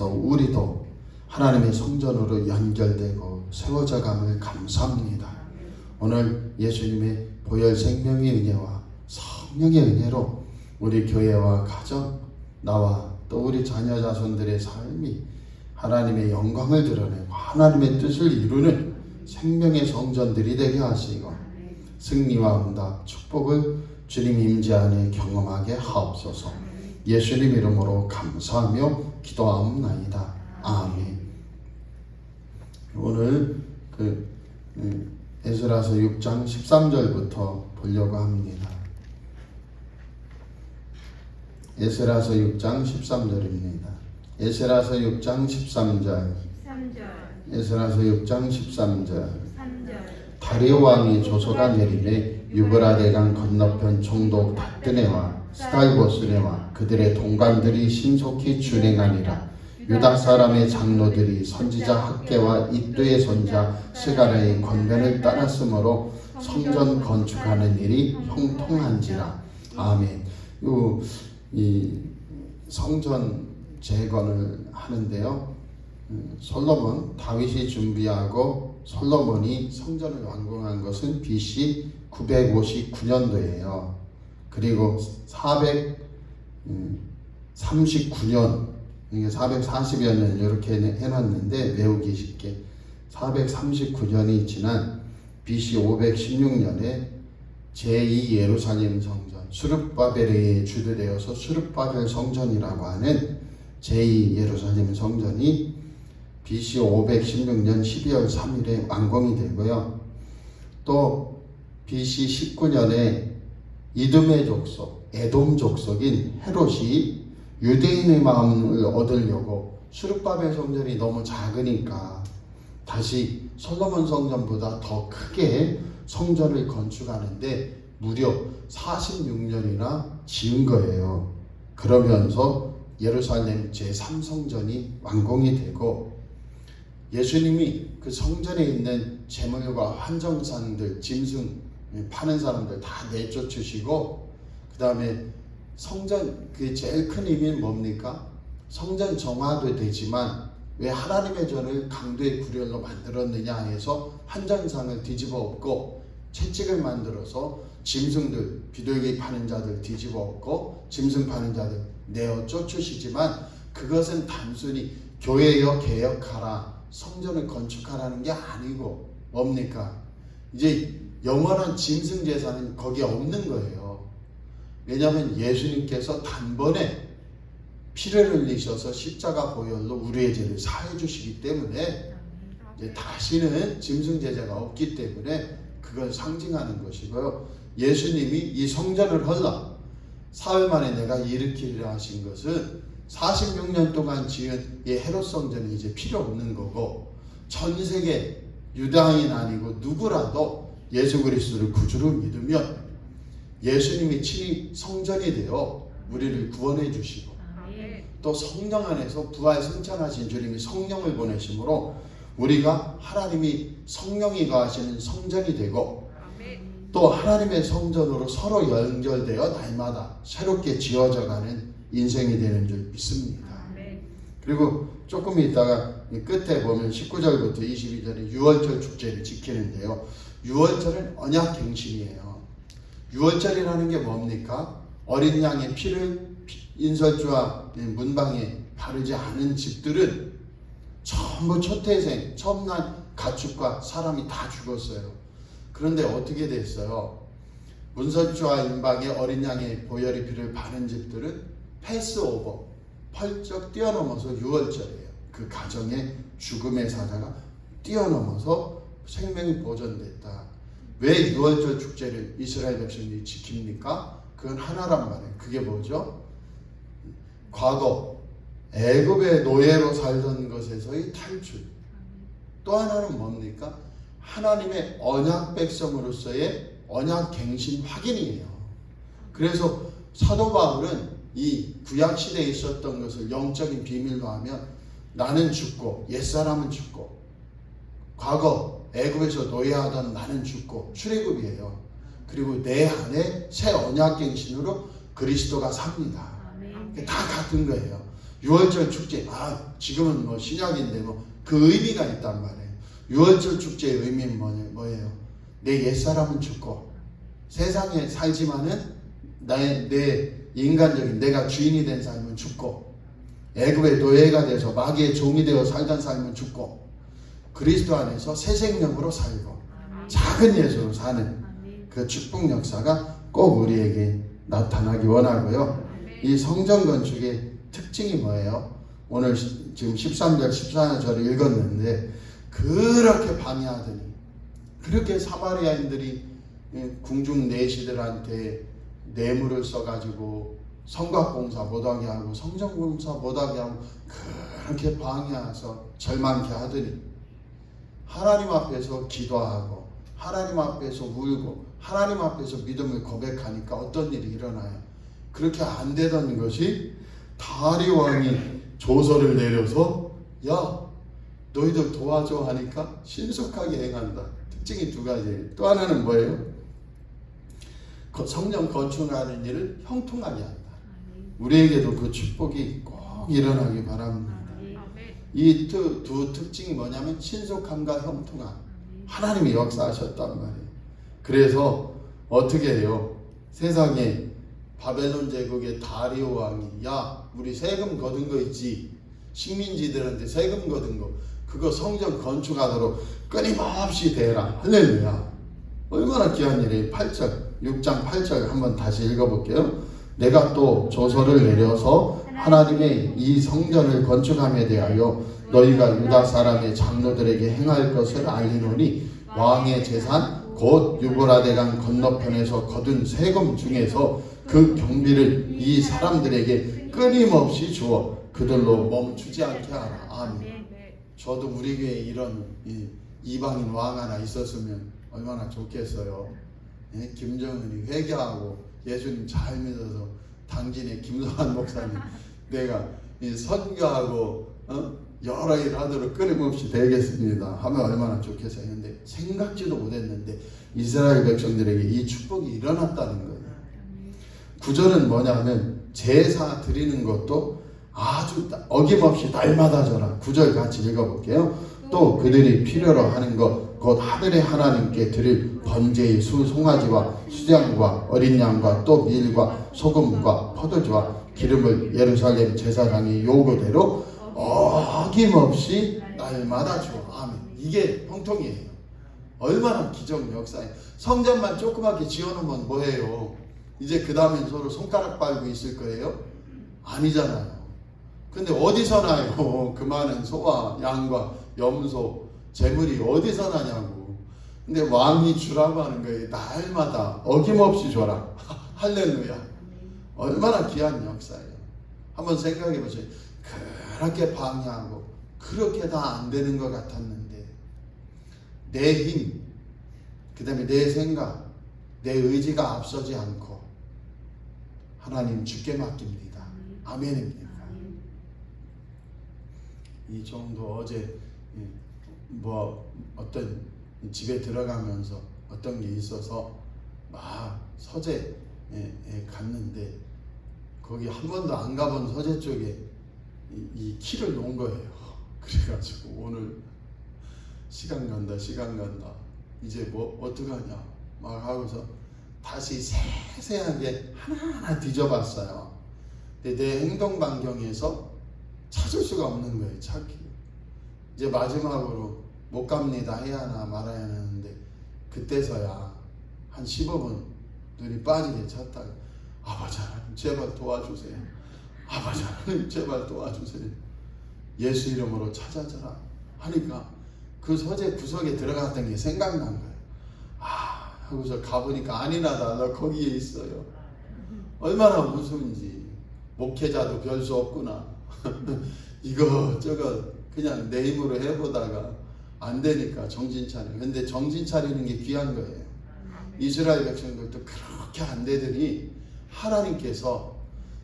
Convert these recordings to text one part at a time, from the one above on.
통해서 우리도 하나님의 성전으로 연결되고 세워져 감을 감사합니다. 오늘 예수님의 보혈 생명의 은혜와 성령의 은혜로 우리 교회와 가정, 나와 또 우리 자녀 자손들의 삶이 하나님의 영광을 드러내고 하나님의 뜻을 이루는 생명의 성전들이 되게 하시고 승리와 응답, 축복을 주님 임재 안에 경험하게 하옵소서. 예수님 이름으로 감사하며 기도하옵나이다. 아멘. 오늘 그 음, 에스라서 6장 13절부터 보려고 합니다. 에스라서 6장 13절입니다. 에스라서 6장 13절. 3절, 에스라서 6장 13절. 3절, 다리오 왕이 조서가 내림에 유브라데강 건너편 총독 다뜨네와 스탈보스네와 그들의 동관들이 신속히 준행하니라 유다 사람의 장로들이 선지자 학계와 이도의 손자 스가랴의 권변을 따랐으므로 성전 건축하는 일이 형통한지라 아멘. 요, 이 성전 재건을 하는데요. 음, 솔로몬 다윗이 준비하고 솔로몬이 성전을 완공한 것은 BC 959년도예요. 그리고 439년 이게 440여 년 이렇게 해놨는데 외우기 쉽게 439년이 지난 BC 516년에 제2 예루살렘 성전 수르바벨에 주도되어서 수르바벨 성전이라고 하는 제2 예루살렘 성전이 BC 516년 12월 3일에 완공이 되고요. 또 BC 19년에 이듬의 족속, 에돔 족 속인 헤롯이 유대인의 마음을 얻으려고 수르바벨 성전이 너무 작으니까 다시 솔로몬 성전보다 더 크게 성전을 건축하는데 무려 46년이나 지은 거예요. 그러면서 예루살렘 제3성전이 완공이 되고 예수님이 그 성전에 있는 재물과 환정산들, 짐승 파는 사람들 다 내쫓으시고 그 다음에 성전 그 제일 큰 의미는 뭡니까? 성전 정화도 되지만 왜 하나님의 전을 강도의 구렬로 만들었느냐 해서 환전상을 뒤집어 엎고 채찍을 만들어서 짐승들 비둘기 파는 자들 뒤집어 엎고 짐승 파는 자들 내어 쫓으시지만 그것은 단순히 교회여 개혁하라 성전을 건축하라는 게 아니고 뭡니까? 이제 영원한 짐승 제사는 거기에 없는 거예요. 왜냐하면 예수님께서 단번에 피를 흘리셔서 십자가 보혈로 우리의 죄를 사해 주시기 때문에 다시는 짐승 제사가 없기 때문에 그걸 상징하는 것이고요. 예수님이 이 성전을 헐라 사흘 만에 내가 일으키리라 하신 것은 46년 동안 지은 이 헤롯 성전이 이제 필요 없는 거고 전 세계 유다인 아니고 누구라도 예수 그리스도를 구주로 믿으면 예수님이 친히 성전이 되어 우리를 구원해 주시고 아멘, 또 성령 안에서 부활 승천하신 주님이 성령을 보내심으로 우리가 하나님이 성령이 거하시는 성전이 되고 또 하나님의 성전으로 서로 연결되어 날마다 새롭게 지어져 가는 인생이 되는 줄 믿습니다. 그리고 조금 있다가 이 끝에 보면 19절부터 22절에 유월절 축제를 지키는데요. 유월절은 언약 갱신이에요. 유월절이라는 게 뭡니까? 어린 양의 피를 인설주와 문방에 바르지 않은 집들은 전부 초태생, 처음 난 가축과 사람이 다 죽었어요. 그런데 어떻게 됐어요? 문설주와 인방에 어린 양의 보혈의 피를 바른 집들은 패스오버, 펄쩍 뛰어넘어서 유월절이에요. 그 가정의 죽음의 사자가 뛰어넘어서 생명이 보존됐다. 왜 유월절 축제를 이스라엘 백성들이 지킵니까? 그건 하나란 말이에요. 그게 뭐죠? 과거 애굽의 노예로 살던 것에서의 탈출. 또 하나는 뭡니까? 하나님의 언약 백성으로서의 언약 갱신 확인이에요. 그래서 사도 바울은 이 구약 시대에 있었던 것을 영적인 비밀로 하면 나는 죽고 옛사람은 죽고 과거 애굽에서 노예하던 나는 죽고 출애굽이에요. 그리고 내 안에 새 언약 갱신으로 그리스도가 삽니다. 아멘, 다 같은 거예요. 유월절 축제 아 지금은 뭐 신약인데 뭐 그 의미가 있단 말이에요. 유월절 축제의 의미는 뭐냐- 뭐예요? 내 옛사람은 죽고 세상에 살지만은 나의 내 인간적인 내가 주인이 된 삶은 죽고 애굽의 노예가 돼서 마귀의 종이 되어 살던 삶은 죽고 그리스도 안에서 새 생명으로 살고 작은 예수로 사는. 그 축복 역사가 꼭 우리에게 나타나기 원하고요. 이 성전 건축의 특징이 뭐예요? 오늘 시- 지금 13절, 14절을 읽었는데 그렇게 방해하더니 그렇게 사마리아인들이 예, 궁중 내시들한테 뇌물을 써가지고 성곽공사 못하게 하고 성전공사 못하게 하고 그렇게 방해해서 절망케 하더니 하나님 앞에서 기도하고 하나님 앞에서 울고 하나님 앞에서 믿음을 고백하니까 어떤 일이 일어나요? 그렇게 안 되던 것이 다리 왕이 조서를 내려서 야 너희들 도와줘 하니까 신속하게 행한다. 특징이 두 가지예요. 또 하나는 뭐예요? 거- 성령 건축하는 일을 형통하게 한다. 우리에게도 그 축복이 꼭 일어나기 바랍니다. 이 두 특징이 뭐냐면 신속함과 형통함. 하나님이 역사하셨단 말이에요. 그래서 어떻게 해요? 세상에 바벨론 제국의 다리오 왕이 야 우리 세금 거둔 거 있지 식민지들한테 세금 거둔 거 그거 성전 건축하도록 끊임없이 대라 할렐루야 얼마나 귀한 일이에요 8절 6장 8절 한번 다시 읽어볼게요 내가 또 조서를 내려서 하나님의 이 성전을 건축함에 대하여 너희가 유다 사람의 장로들에게 행할 것을 알리노니 왕의 재산 곧 유보라데강 건너편에서 거둔 세금 중에서 그 경비를 이 사람들에게 끊임없이 주어 그들로 멈추지 않게 하라. 아멘. 저도 우리 교회에 이런 이 이방인 왕 하나 있었으면 얼마나 좋겠어요. 예? 김정은이 회개하고 예수님 잘 믿어서 당진의 김성환 목사님 내가 이 선교하고 어? 여러 일 하도록 끊임없이 되겠습니다 하면 얼마나 좋겠어요. 근데 생각지도 못했는데 이스라엘 백성들에게 이 축복이 일어났다는 거예요. 구절은 뭐냐면 제사 드리는 것도 아주 어김없이 날마다 저라 구절 같이 읽어볼게요. 또 그들이 필요로 하는 것 곧 하늘의 하나님께 드릴 번제의 수 송아지와 수장과 어린 양과 또 밀과 소금과 포도주와 기름을 예루살렘 제사장의 요구대로 어김없이 날마다 주어 아멘. 이게 형통이에요. 얼마나 기적 역사예요 성전만 조그맣게 지어놓으면 뭐해요? 이제 그 다음엔 서로 손가락 빨고 있을 거예요? 아니잖아요. 근데 어디서 나요? 그 많은 소와 양과 염소 재물이 어디서 나냐고. 근데 왕이 주라고 하는 거예요. 날마다 어김없이 줘라. 할렐루야. 얼마나 귀한 역사예요. 한번 생각해 보세요. 그렇게 방해하고 그렇게 다 안 되는 것 같았는데 내 힘, 그 다음에 내 생각, 내 의지가 앞서지 않고 하나님 주께 맡깁니다. 아멘입니까? 이 정도 어제 예, 뭐 어떤 집에 들어가면서 어떤 게 있어서 막 서재에 예, 갔는데 거기 한 번도 안 가본 서재 쪽에 이, 이 키를 놓은 거예요. 그래가지고 오늘 시간 간다, 시간 간다. 이제 뭐 어떡하냐 막 하고서 다시 세세하게 하나하나 뒤져봤어요. 근데 내 행동 반경에서 찾을 수가 없는 거예요, 찾기. 이제 마지막으로 못 갑니다 해야 하나 말아야 하는데 그때서야 한 15분 눈이 빠지게 찾다가 아버지 제발 도와주세요. 아버지 제발 도와주세요. 예수 이름으로 찾아져라 하니까 그 서재 구석에 들어갔던 게 생각난 거예요. 아 하고서 가보니까 아니나다 너 거기에 있어요. 얼마나 무서운지 목회자도 별 수 없구나. 이거 저거 그냥 내 힘으로 해보다가 안 되니까 정신 차려. 근데 정신 차리는 게 귀한 거예요. 이스라엘 백성들도 그렇게 안 되더니 하나님께서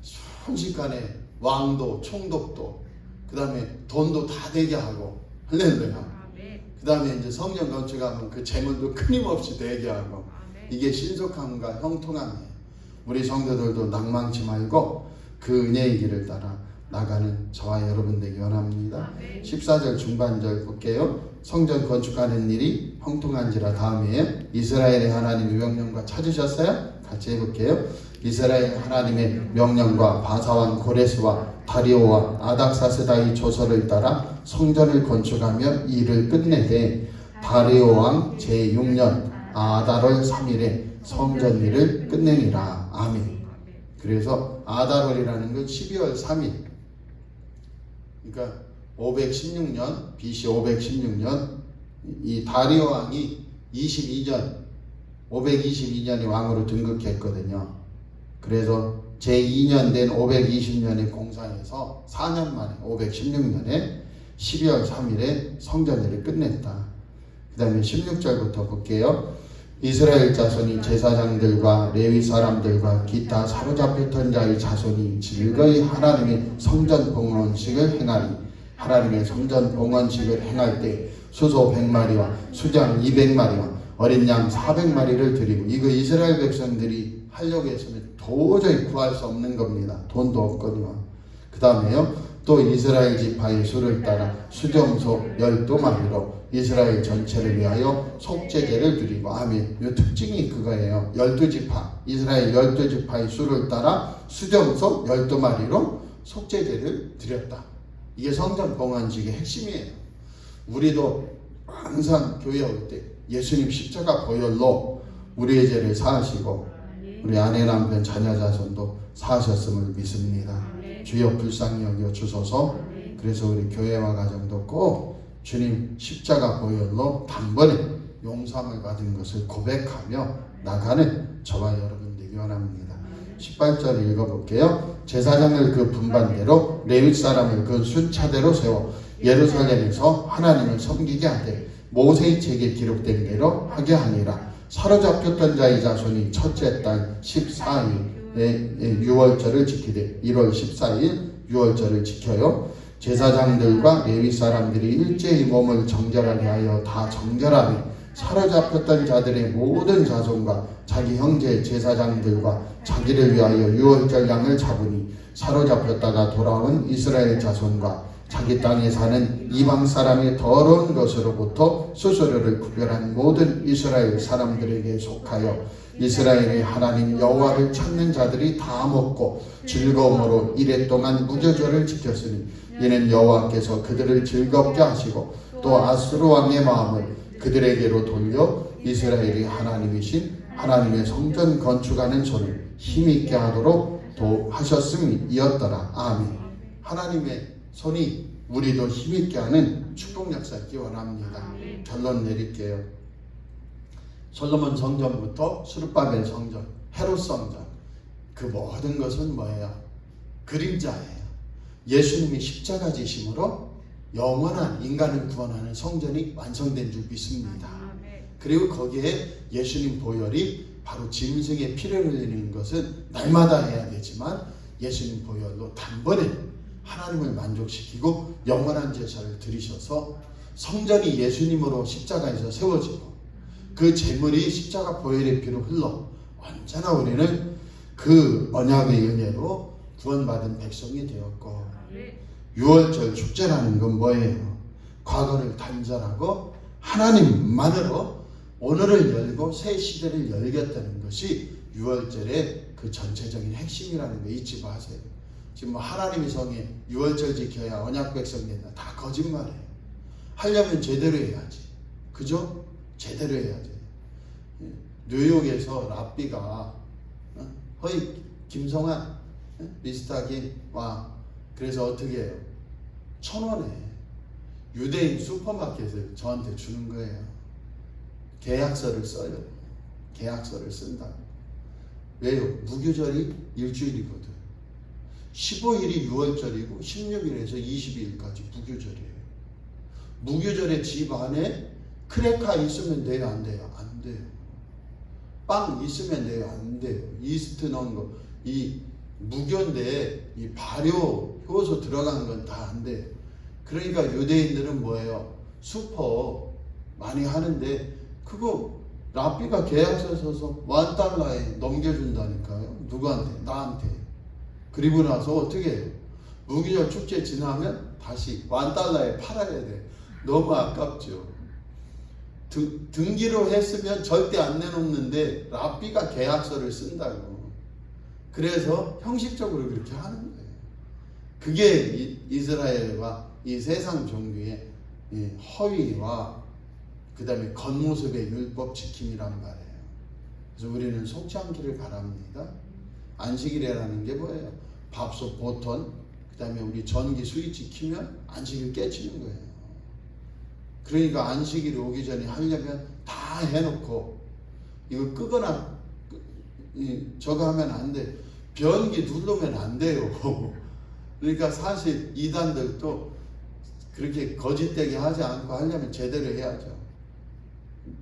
순식간에 왕도 총독도 그 다음에 돈도 다 되게 하고 할렐루야. 그 다음에 이제 성령 건축하면 그 재물도 끊임없이 되게 하고 이게 신속함과 형통함이에요. 우리 성도들도 낭망치 말고 그 은혜의 길을 따라 나가는 저와 여러분 되기 원합니다. 아멘. 14절 중반절 볼게요. 성전 건축하는 일이 형통한지라 다음이에요. 이스라엘의 하나님의 명령과 찾으셨어요? 같이 해볼게요. 이스라엘 하나님의 명령과 바사왕 고레스와 다리오와 아닥사스다의 조서를 따라 성전을 건축하며 일을 끝내되 다리오 왕 제6년 아달월 3일에 성전 일을 끝내니라. 아멘. 그래서 아달월이라는 건 12월 3일. 그러니까 516년 BC 516년 이 다리오 왕이 22년 522년에 왕으로 등극했거든요. 그래서 제2년 된 520년의 공사에서 4년 만에 516년에 12월 3일에 성전일을 끝냈다. 그 다음에 16절부터 볼게요. 이스라엘 자손이 제사장들과 레위 사람들과 기타 사로잡혔던 자의 자손이 즐거이 하나님의 성전 봉헌식을 행하리. 하나님의 성전 봉헌식을 행할 때 수소 100마리와 수장 200마리와 어린 양 400마리를 드리고 이거 이스라엘 백성들이 하려고 했으면 도저히 구할 수 없는 겁니다. 돈도 없거든요. 그 다음에요. 또 이스라엘 지파의 수를 따라 수정소 12마리로 이스라엘 전체를 위하여 속죄제를 드리고 아멘. 이 특징이 그거예요. 12지파 이스라엘 12지파의 수를 따라 수정소 12마리로 속죄제를 드렸다. 이게 성전 봉헌식의 핵심이에요. 우리도 항상 교회 올 때 예수님 십자가 보혈로 우리의 죄를 사하시고 우리 아내 남편 자녀 자손도 사하셨음을 믿습니다. 주여 불쌍히 여겨 주소서. 그래서 우리 교회와 가정도 꼭 주님 십자가 보혈로 단번에 용서함을 받은 것을 고백하며 나가는 저와 여러분 되기 원합니다. 18절 읽어볼게요. 제사장을 그 분반대로 레위 사람을 그 순차대로 세워 예루살렘에서 하나님을 섬기게 하되 모세의 책에 기록된 대로 하게 하니라. 사로잡혔던 자의 자손이 첫째 달 14일에 6월절을 지키되 1월 14일 6월절을 지켜요. 제사장들과 레위 사람들이 일제히 몸을 정결하게 하여 다 정결하며 사로잡혔던 자들의 모든 자손과 자기 형제 제사장들과 자기를 위하여 유월절 양을 잡으니 사로잡혔다가 돌아온 이스라엘 자손과 자기 땅에 사는 이방 사람의 더러운 것으로부터 수수료를 구별한 모든 이스라엘 사람들에게 속하여 이스라엘의 하나님 여호와를 찾는 자들이 다 먹고 즐거움으로 이래 동안 무교절을 지켰으니 이는 여호와께서 그들을 즐겁게 하시고 또 아수르 왕의 마음을 그들에게로 돌려 이스라엘이 하나님이신 하나님의 성전 건축하는 손을 힘있게 하도록 도 하셨음이었더라. 아멘. 하나님의 손이 우리도 힘있게 하는 축복 역사 있기 원합니다. 결론 내릴게요. 솔로몬 성전부터 수르바벨 성전, 헤롯 성전 그 모든 것은 뭐예요? 그림자예요. 예수님이 십자가 지심으로 영원한 인간을 구원하는 성전이 완성된 줄 믿습니다. 그리고 거기에 예수님 보혈이 바로 짐승의 피를 흘리는 것은 날마다 해야 되지만 예수님 보혈로 단번에 하나님을 만족시키고 영원한 제사를 드리셔서 성전이 예수님으로 십자가에서 세워지고 그 제물이 십자가 보혈의 피로 흘러 언제나 우리는 그 언약의 은혜로 구원받은 백성이 되었고 유월절 축제라는 건 뭐예요? 과거를 단절하고 하나님만으로 오늘을 열고 새 시대를 열겠다는 것이 유월절의 그 전체적인 핵심이라는 거 잊지 마세요. 지금 뭐 하나님의 성에 유월절 지켜야 언약 백성 된다. 다 거짓말이에요. 하려면 제대로 해야지. 그죠? 제대로 해야지. 예. 뉴욕에서 랍비가 어? 허이 김성환 예? 미스터긴 와 그래서 어떻게 해요? 천 원에 유대인 슈퍼마켓을 저한테 주는 거예요. 계약서를 써요. 계약서를 쓴다. 왜요? 무교절이 일주일이거든. 15일이 6월절이고 16일에서 22일까지 무교절이에요. 무교절에 집 안에 크래카 있으면 돼요? 안 돼요? 안 돼요. 빵 있으면 돼요? 안 돼요. 이스트 넣은 거. 이 무교인데 이 발효 효소 들어간 건 다 안 돼요. 그러니까 유대인들은 뭐예요? 슈퍼 많이 하는데 그거 랍비가 계약서 써서 원 달러에 넘겨준다니까요. 누구한테? 나한테. 그리고 나서 어떻게 해요? 무기절 축제 지나면 다시 만 달러에 팔아야 돼. 너무 아깝죠. 등, 등기로 했으면 절대 안 내놓는데 랍비가 계약서를 쓴다고. 그래서 형식적으로 그렇게 하는 거예요. 그게 이, 이스라엘과 이 세상 종교의 이 허위와 그 다음에 겉모습의 율법 지킴이란 말이에요. 그래서 우리는 속지 않기를 바랍니다. 안식일이라는 게 뭐예요? 밥솥 보턴, 그 다음에 우리 전기 스위치 키면 안식일 깨치는 거예요. 그러니까 안식일이 오기 전에 하려면 다 해놓고 이거 끄거나 저거 하면 안 돼. 변기 누르면 안 돼요. 그러니까 사실 이단들도 그렇게 거짓되게 하지 않고 하려면 제대로 해야죠.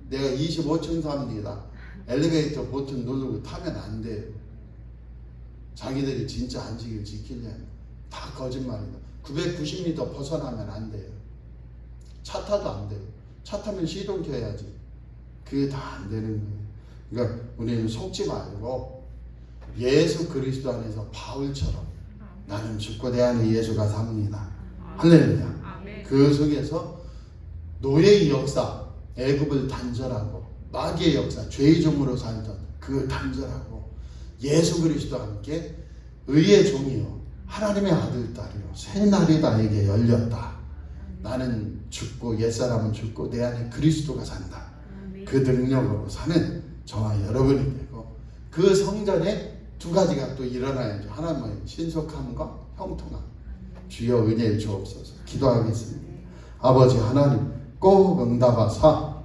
내가 25층 삽니다. 엘리베이터 버튼 누르고 타면 안 돼요. 자기들이 진짜 안식일 지키려면 다 거짓말이다. 990m 벗어나면 안 돼요. 차 타도 안 돼요. 차 타면 시동 켜야지. 그게 다 안 되는 거예요. 그러니까 우리는 속지 말고 예수 그리스도 안에서 바울처럼 나는 죽고 내 안에 예수가 삽니다. 할렐루야. 그 속에서 노예의 역사, 애굽을 단절하고 마귀의 역사, 죄의 종으로 살던 그 단절하고 예수 그리스도와 함께 의의 종이요 하나님의 아들 딸이요 새 날이 나에게 열렸다. 나는 죽고 옛사람은 죽고 내 안에 그리스도가 산다. 그 능력으로 사는 저와 여러분이 되고 그 성전에 두 가지가 또 일어나야죠. 하나는? 신속함과 형통함. 주여 은혜를 주옵소서. 기도하겠습니다. 아버지 하나님 꼭 응답하사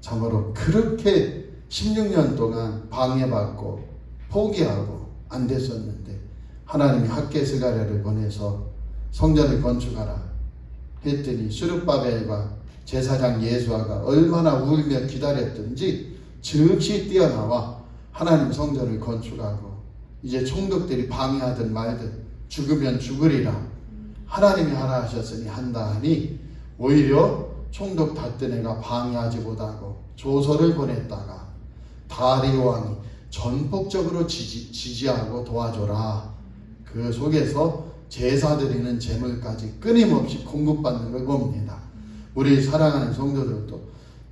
참으로 그렇게 16년 동안 방해받고 포기하고 안 됐었는데 하나님이 학계스가랴를 보내서 성전을 건축하라 했더니 수르바벨과 제사장 예수아가 얼마나 울며 기다렸던지 즉시 뛰어나와 하나님 성전을 건축하고 이제 총독들이 방해하든 말든 죽으면 죽으리라. 하나님이 하라 하셨으니 한다 하니 오히려 총독 다뜨네가 방해하지 못하고 조서를 보냈다가 다리오 왕이 전폭적으로 지지, 지지하고 도와줘라 그 속에서 제사 드리는 재물까지 끊임없이 공급받는 걸 봅니다. 우리 사랑하는 성도들도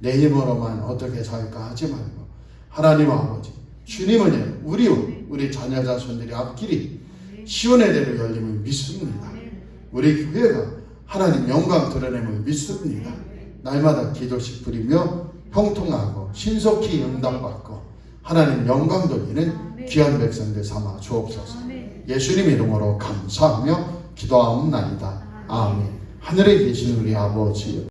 내 힘으로만 어떻게 살까 하지 말고 하나님 아버지 주님은 우리 우리 자녀 자손들이 앞길이 시온의 대로 열림을 믿습니다. 우리 교회가 하나님 영광 드러냄을 믿습니다. 날마다 기도씩 부리며 형통하고 신속히 응답받고 하나님 영광 돌리는 귀한 백성들 삼아 주옵소서. 아멘. 예수님 이름으로 감사하며 기도하옵나이다. 아멘. 하늘에 계신 우리 아버지여